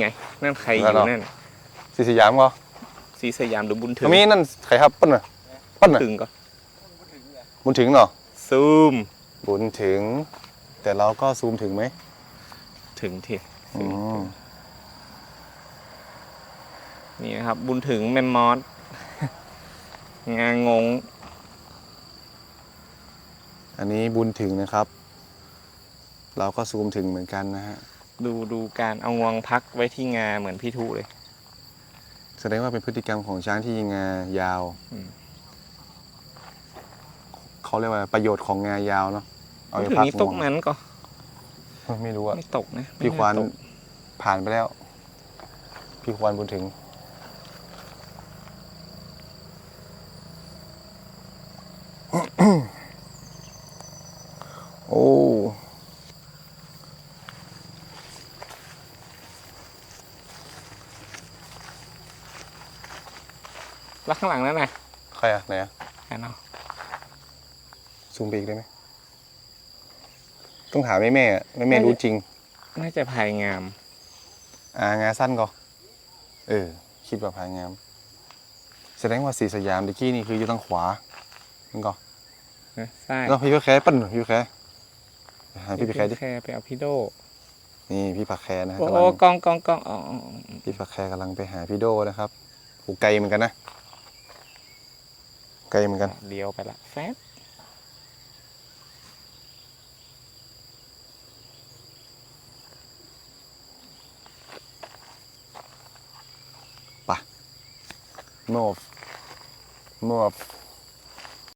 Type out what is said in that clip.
ไง นั่นใครอยู่นั่นสีสยามก็สีสยามหรือบุญถึงมีนั่นใครครับปั้นน่ะปั้นน่ะถึงก็บุญถึงเนาะซูม บุญถึง แต่เราก็ซูมถึงไหม ถึงทีอืมนี่นะครับ บุญถึงแมมมอสงางง อันนี้บุญถึงนะครับ เราก็ซูมถึงเหมือนกันนะฮะ ดูดูการเอางวงพักไว้ที่งาเหมือนพี่ทุเลย แสดงว่าเป็นพฤติกรรมของช้างที่งายาว อืม เขาเรียกว่าประโยชน์ของงายาวเนาะเอาไปถึงพักนี้ตกงวงนั้นก็ไม่รู้อะไม่ตกนะพี่ควานไม่ตกผ่านไปแล้ว พี่ควานบุญถึง โอ้ แล้วข้างหลังนั่นน่ะใครอะไหนอะอะเนาะซูมไปอีกได้ไหมต้องถามแม่แม่อะแม่แม่รู้จริง น่าจะภายงาม อ่างาสั้นก็เออ คิดว่าพายงาม แสดงว่าสีสยามดิกี้นี่คืออยู่ทางขวานั่นก็นะใช่แล้วพี่พี่แคปั้นหน่อยพี่พี่แคหาพี่พี่แคดิแค่ไปเอาพี่โดนี่พี่ผักแคนะฮะโอ้กำโอ้ลังกองกองกองอ๋ออ๋ออ๋อพี่ผักแคกำลังไปหาพี่โดนะครับโอ้ไกลเหมือนกันนะ ไกลเหมือนกัน เลี้ยวไปละแฟบ move move